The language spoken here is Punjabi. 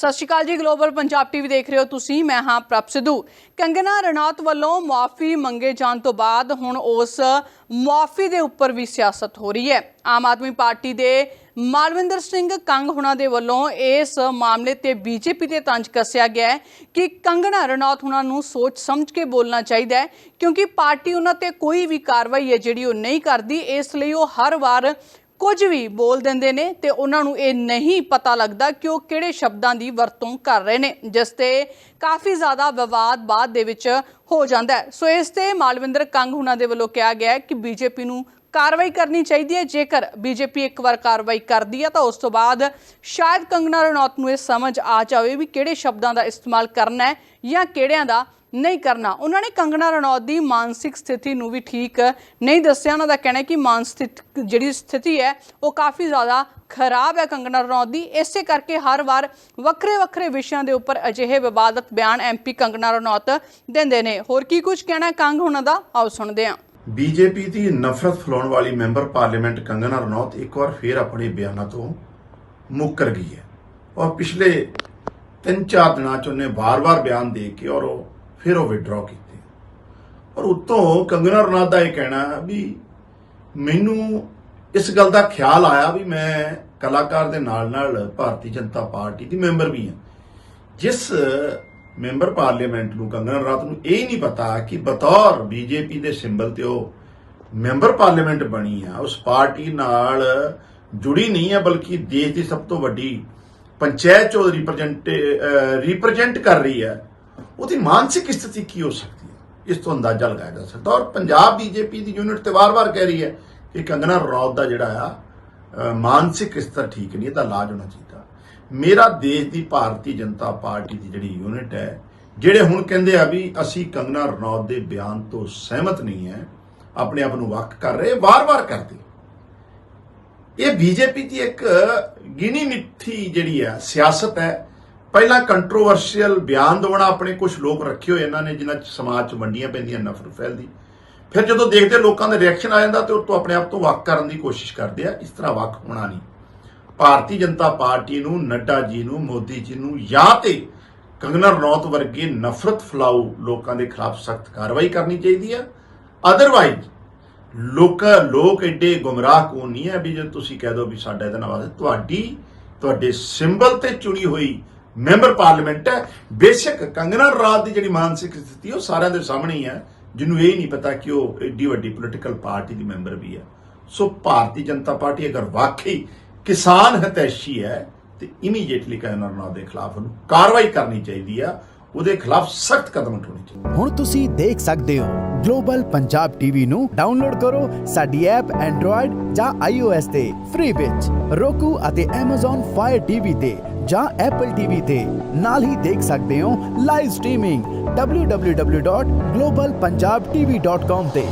ਸਤਿ ਸ਼੍ਰੀ ਅਕਾਲ ਜੀ ਗਲੋਬਲ ਪੰਜਾਬ ਟੀਵੀ ਦੇਖ ਰਹੇ ਹੋ ਤੁਸੀਂ, ਮੈਂ ਹਾਂ ਪ੍ਰਭ ਸਿੱਧੂ। ਕੰਗਨਾ ਰਣੌਤ ਵੱਲੋਂ ਮੁਆਫੀ ਮੰਗੇ ਜਾਣ ਤੋਂ ਬਾਅਦ ਹੁਣ ਉਸ ਮੁਆਫੀ ਦੇ ਉੱਪਰ ਵੀ ਸਿਆਸਤ ਹੋ ਰਹੀ ਹੈ। ਆਮ ਆਦਮੀ ਪਾਰਟੀ ਦੇ ਮਾਲਵਿੰਦਰ ਸਿੰਘ ਕੰਗ ਹੁਣਾਂ ਦੇ ਵੱਲੋਂ ਇਸ ਮਾਮਲੇ ਤੇ ਬੀਜੇਪੀ ਤੇ ਤੰਜ ਕੱਸਿਆ ਗਿਆ ਹੈ ਕਿ ਕੰਗਣਾ ਰਣੌਤ ਹੁਣਾਂ ਨੂੰ ਸੋਚ ਸਮਝ ਕੇ ਬੋਲਣਾ ਚਾਹੀਦਾ ਹੈ, ਕਿਉਂਕਿ ਪਾਰਟੀ ਉਹਨਾਂ ਤੇ ਕੋਈ ਵੀ ਕਾਰਵਾਈ ਹੈ ਜਿਹੜੀ ਉਹ ਨਹੀਂ ਕਰਦੀ, ਇਸ ਲਈ ਉਹ ਹਰ ਵਾਰ ਕੁਝ ਵੀ ਬੋਲ ਦਿੰਦੇ ਨੇ ਤੇ ਉਹਨਾਂ ਨੂੰ ਇਹ ਨਹੀਂ ਪਤਾ ਲੱਗਦਾ ਕਿ ਉਹ ਕਿਹੜੇ ਸ਼ਬਦਾਂ ਦੀ ਵਰਤੋਂ ਕਰ ਰਹੇ ਨੇ, ਜਿਸ ਤੇ ਕਾਫੀ ਜ਼ਿਆਦਾ ਵਿਵਾਦ ਬਾਅਦ ਦੇ ਵਿੱਚ ਹੋ ਜਾਂਦਾ ਹੈ। ਸੋ ਇਸ ਤੇ ਮਾਲਵਿੰਦਰ ਕੰਗ ਹੁਣਾਂ ਦੇ ਵੱਲੋਂ ਕਿਹਾ ਗਿਆ ਹੈ ਕਿ ਬੀਜੇਪੀ ਨੂੰ ਕਾਰਵਾਈ ਕਰਨੀ ਚਾਹੀਦੀ ਹੈ। ਜੇਕਰ ਬੀਜੇਪੀ ਇੱਕ ਵਾਰ ਕਾਰਵਾਈ ਕਰਦੀ ਹੈ, ਤਾਂ ਉਸ ਤੋਂ ਬਾਅਦ ਸ਼ਾਇਦ ਕੰਗਨਾ ਰਣੌਤ ਨੂੰ ਇਹ ਸਮਝ ਆ ਜਾਵੇ ਵੀ ਕਿਹੜੇ ਸ਼ਬਦਾਂ ਦਾ ਇਸਤੇਮਾਲ ਕਰਨਾ ਹੈ ਜਾਂ ਕਿਹੜਿਆਂ ਦਾ ਨਹੀਂ ਕਰਨਾ। ਉਹਨਾਂ ਨੇ ਕੰਗਨਾ ਰਣੌਤ ਦੀ ਮਾਨਸਿਕ ਸਥਿਤੀ ਨੂੰ ਵੀ ਠੀਕ ਨਹੀਂ ਦੱਸਿਆ। ਉਹਨਾਂ ਦਾ ਕਹਿਣਾ ਹੈ ਕਿ ਮਾਨਸਿਕ ਜਿਹੜੀ ਸਥਿਤੀ ਹੈ, ਉਹ ਕਾਫੀ ਜ਼ਿਆਦਾ ਖਰਾਬ ਹੈ ਕੰਗਨਾ ਰਣੌਤ ਦੀ। ਇਸੇ ਕਰਕੇ ਹਰ ਵਾਰ ਵੱਖਰੇ ਵੱਖਰੇ ਵਿਸ਼ਿਆਂ ਦੇ ਉੱਪਰ ਅਜਿਹੇ ਵਿਵਾਦਤ ਬਿਆਨ ਐਮਪੀ ਕੰਗਨਾ ਰਣੌਤ ਦਿੰਦੇ ਨੇ। ਹੋਰ ਕੀ ਕੁਝ ਕਹਿਣਾ ਕੰਗ ਉਹਨਾਂ ਦਾ ਆਓ ਸੁਣਦੇ ਹਾਂ। ਬੀਜੇਪੀ ਦੀ ਨਫ਼ਰਤ ਫੈਲਾਉਣ ਵਾਲੀ ਮੈਂਬਰ ਪਾਰਲੀਮੈਂਟ ਕੰਗਨਾ ਰਣੌਤ ਇੱਕ ਵਾਰ ਫੇਰ ਆਪਣੇ ਬਿਆਨਾਂ ਤੋਂ ਮੁੱਕਰ ਗਈ ਹੈ। ਔਰ ਪਿਛਲੇ 3-4 ਦਿਨਾਂ ਚ ਉਹਨੇ ਵਾਰ-ਵਾਰ ਬਿਆਨ ਦੇ ਕੇ ਔਰ ਉਹ ਫਿਰ ਉਹ ਵਿਡਰਾਅ ਕੀਤੇ। ਔਰ ਉਤੋਂ ਕੰਗਨਾ ਰਣੌਤ ਦਾ ਇਹ ਕਹਿਣਾ ਵੀ ਮੈਨੂੰ ਇਸ ਗੱਲ ਦਾ ਖਿਆਲ ਆਇਆ ਵੀ ਮੈਂ ਕਲਾਕਾਰ ਦੇ ਨਾਲ-ਨਾਲ ਭਾਰਤੀ ਜਨਤਾ ਪਾਰਟੀ ਦੀ ਮੈਂਬਰ ਵੀ ਹਾਂ। ਜਿਸ ਮੈਂਬਰ ਪਾਰਲੀਮੈਂਟ ਨੂੰ ਕੰਗਨਾ ਰਾਤ ਨੂੰ ਇਹ ਹੀ ਨਹੀਂ ਪਤਾ ਕਿ ਬਤੌਰ ਬੀਜੇਪੀ ਦੇ ਸਿੰਬਲ ਤੇ ਉਹ ਮੈਂਬਰ ਪਾਰਲੀਮੈਂਟ ਬਣੀ ਆ, ਉਸ ਪਾਰਟੀ ਨਾਲ ਜੁੜੀ ਨਹੀਂ ਹੈ ਬਲਕਿ ਦੇਸ਼ ਦੀ ਸਭ ਤੋਂ ਵੱਡੀ ਪੰਚਾਇਤ ਚੋਂ ਰਿਪਰੈਜ਼ੈਂਟ ਰਿਪਰੈਜ਼ੈਂਟ ਕਰ ਰਹੀ ਹੈ ਉਹਦੀ ਮਾਨਸਿਕ ਸਥਿਤੀ ਕੀ ਹੋ ਸਕਦੀ ਹੈ ਇਸ ਤੋਂ ਅੰਦਾਜ਼ਾ ਲਗਾਇਆ ਜਾ ਸਕਦਾ। ਔਰ ਪੰਜਾਬ ਬੀਜੇਪੀ ਦੀ ਯੂਨਿਟ ਤੇ ਵਾਰ-ਵਾਰ ਕਹਿ ਰਹੀ ਹੈ ਕਿ ਕੰਗਨਾ ਰਣੌਤ ਦਾ ਜਿਹੜਾ ਆ ਮਾਨਸਿਕ ਸਤਰ ਠੀਕ ਨਹੀਂ, ਇਹਦਾ ਇਲਾਜ ਹੋਣਾ ਚਾਹੀਦਾ। ਮੇਰਾ ਦੇਸ਼ ਦੀ ਭਾਰਤੀ ਜਨਤਾ ਪਾਰਟੀ ਦੀ ਜਿਹੜੀ ਯੂਨਿਟ ਹੈ, ਜਿਹੜੇ ਹੁਣ ਕਹਿੰਦੇ ਆ ਵੀ ਅਸੀਂ ਕੰਗਨਾ ਰਣੌਤ ਦੇ ਬਿਆਨ ਤੋਂ ਸਹਿਮਤ ਨਹੀਂ ਹੈ, ਆਪਣੇ ਆਪ ਨੂੰ ਵੱਖ ਕਰ ਰਹੇ, ਵਾਰ-ਵਾਰ ਕਰਦੇ। ਇਹ ਬੀਜੇਪੀ ਦੀ ਇੱਕ ਗਿਣੀ ਮਿੱਠੀ ਜਿਹੜੀ ਹੈ ਸਿਆਸਤ ਹੈ। ਪਹਿਲਾਂ ਕੰਟਰੋਵਰਸ਼ੀਅਲ ਬਿਆਨ ਦੇਣਾ ਆਪਣੇ ਕੁਝ ਲੋਕ ਰੱਖੇ ਹੋਏ, ਇਹਨਾਂ ਨੇ ਜਿਨ੍ਹਾਂ ਚ ਸਮਾਜ ਚ ਵੰਡੀਆਂ ਪੈਂਦੀਆਂ, ਨਫ਼ਰਤ ਫੈਲਦੀ। ਫਿਰ ਜਦੋਂ ਦੇਖਦੇ ਲੋਕਾਂ ਦਾ ਰਿਐਕਸ਼ਨ ਆ ਜਾਂਦਾ ਤੇ ਉਹ ਤੋਂ ਆਪਣੇ ਆਪ ਤੋਂ ਵੱਖ ਕਰਨ ਦੀ ਕੋਸ਼ਿਸ਼ ਕਰਦੇ ਆ, ਇਸ ਤਰ੍ਹਾਂ ਵੱਖ ਹੋਣਾ ਨਹੀਂ। ਭਾਰਤੀ ਜਨਤਾ ਪਾਰਟੀ ਨੂੰ, ਨੱਡਾ ਜੀ ਨੂੰ, ਮੋਦੀ ਜੀ ਨੂੰ ਜਾਂ ਤੇ ਕੰਗਨਾ ਰਣੌਤ ਵਰਗੇ ਨਫ਼ਰਤ ਫਲਾਊ ਲੋਕਾਂ ਦੇ ਖਿਲਾਫ ਸਖਤ ਕਾਰਵਾਈ ਕਰਨੀ ਚਾਹੀਦੀ ਹੈ ਅਦਰਵਾਈਜ਼ ਲੋਕ ਲੋਕ ਐਡੇ ਗੁੰਮਰਾਹ ਕੋ ਨਹੀਂ ਹੈ ਵੀ ਜੇ ਤੁਸੀਂ ਕਹਿ ਦੋ ਵੀ ਸਾਡਾ ਇਹਦਾ ਨਵਾਜ਼ ਤੁਹਾਡੀ, ਤੁਹਾਡੇ ਸਿੰਬਲ ਤੇ ਚੁਣੀ ਹੋਈ ਮੈਂਬਰ ਪਾਰਲੀਮੈਂਟ ਹੈ। ਬੇਸ਼ੱਕ ਕੰਗਨਾ ਰਾਤ ਦੀ ਜਿਹੜੀ ਮਾਨਸਿਕ ਸਥਿਤੀ ਉਹ ਸਾਰਿਆਂ ਦੇ ਸਾਹਮਣੇ ਹੀ ਹੈ ਜਿਹਨੂੰ ਇਹ ਨਹੀਂ ਪਤਾ ਕਿ ਉਹ ਏਡੀ ਵੱਡੀ ਪੋਲੀਟੀਕਲ ਪਾਰਟੀ ਦੀ ਮੈਂਬਰ ਵੀ ਹੈ ਸੋ ਭਾਰਤੀ ਜਨਤਾ ਪਾਰਟੀ ਅਗਰ ਵਾਕਈ ਕਿਸਾਨ ਹਿਤੈਸ਼ੀ ਹੈ ਤੇ ਇਮੀਡੀਏਟਲੀ ਕੰਗਨਾ ਰਣੌਤ ਦੇ ਖਿਲਾਫ ਉਹਨੂੰ ਕਾਰਵਾਈ ਕਰਨੀ ਚਾਹੀਦੀ ਆ, ਉਹਦੇ ਖਿਲਾਫ ਸਖਤ ਕਦਮ ਉਠਾਉਣੇ ਚਾਹੀਦੇ ਹੁਣ ਤੁਸੀਂ ਦੇਖ ਸਕਦੇ ਹੋ ਗਲੋਬਲ ਪੰਜਾਬ ਟੀਵੀ ਨੂੰ ਡਾਊਨਲੋਡ ਕਰੋ ਸਾਡੀ ਐਪ ਐਂਡਰੋਇਡ ਜਾਂ iOS ਤੇ ਫ੍ਰੀ ਵਿੱਚ। Roku ਅਤੇ Amazon Fire TV ਤੇ ਜਾਂ Apple TV ਤੇ। ਨਾਲ ਹੀ ਦੇਖ ਸਕਦੇ ਹੋ ਲਾਈਵ ਸਟ੍ਰੀਮਿੰਗ www.globalpunjabtv.com ਤੇ।